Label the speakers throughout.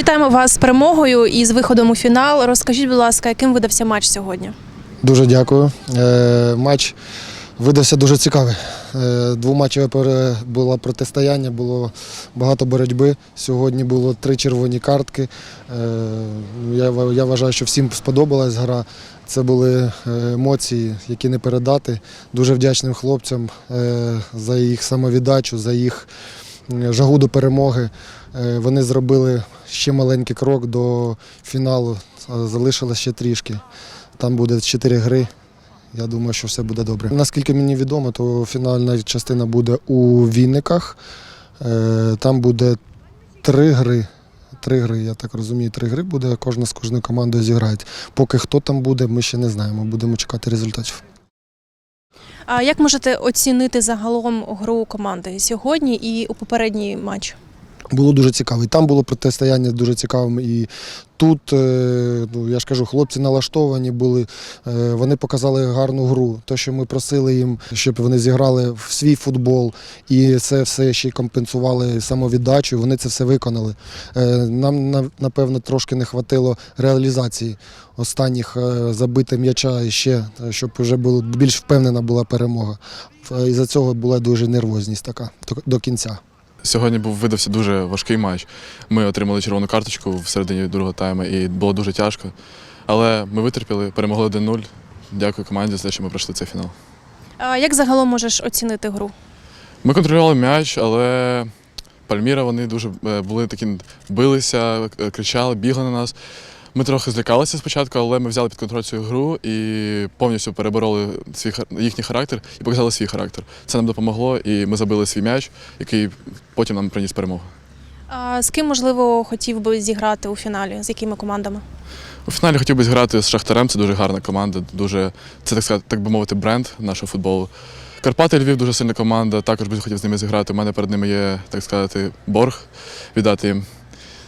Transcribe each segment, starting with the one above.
Speaker 1: Вітаємо вас з перемогою і з виходом у фінал. Розкажіть, будь ласка, яким видався матч сьогодні?
Speaker 2: Дуже дякую. Е, матч видався дуже цікавий. Е, двоматчеве було протистояння, було багато боротьби. Сьогодні було три червоні картки. Е, я, я вважаю, що всім сподобалась гра. Це були е, емоції, які не передати. Дуже вдячним хлопцям е, за їх самовіддачу, за їх жагу до перемоги. Е, Вони зробили ще маленький крок до фіналу. Е, Залишилось ще трішки. Там буде чотири гри. Я думаю, що все буде добре. Наскільки мені відомо, то фінальна частина буде у Вінниках. Е, Там буде три гри. Три гри, я так розумію, три гри буде. Кожна з кожною командою зіграє. Поки хто там буде, ми ще не знаємо. Будемо чекати результатів.
Speaker 1: А як можете оцінити загалом гру команди сьогодні і у попередній матч?
Speaker 2: Було дуже цікаво. І там було протистояння дуже цікавим. І тут, е, ну, я ж кажу, хлопці налаштовані були, е, вони показали гарну гру. Те, що ми просили їм, щоб вони зіграли в свій футбол, і це все ще компенсували самовіддачу, вони це все виконали. Е, Нам, напевно, трошки не вистачило реалізації останніх забити м'яча і ще, щоб вже було, більш впевнена була перемога. І за цього була дуже нервозність така до кінця.
Speaker 3: Сьогодні був видався дуже важкий матч. Ми отримали червону карточку в середині другого тайму і було дуже тяжко. Але ми витерпіли, перемогли 1-0. Дякую команді за те, що ми пройшли цей фінал.
Speaker 1: А як загалом можеш оцінити гру?
Speaker 3: Ми контролювали м'яч, але Пальміра вони дуже е, були такі, билися, е, кричали, бігли на нас. Ми трохи злякалися спочатку, але ми взяли під контроль цю гру і повністю перебороли свій, їхній характер і показали свій характер. Це нам допомогло, і ми забили свій м'яч, який потім нам приніс перемогу.
Speaker 1: А з ким можливо хотів би зіграти у фіналі? З якими командами?
Speaker 3: У фіналі хотів би зіграти з Шахтарем. Це дуже гарна команда. Дуже це так сказати, так би мовити, бренд нашого футболу. Карпати Львів дуже сильна команда. Також би хотів з ними зіграти. У мене перед ними є, так сказати, борг віддати їм.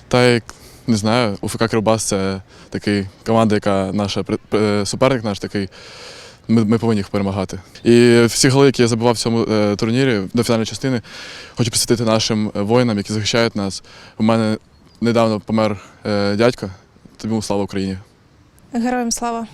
Speaker 3: Та як не знаю, УФК Кривбас це такий команда, яка наша суперник наш такий. Ми, ми повинні їх перемагати. І всі голи, які я забивав в цьому е, турнірі до фінальної частини, хочу присвятити нашим воїнам, які захищають нас. У мене недавно помер е, дядько. Тобі слава Україні.
Speaker 1: Героям слава!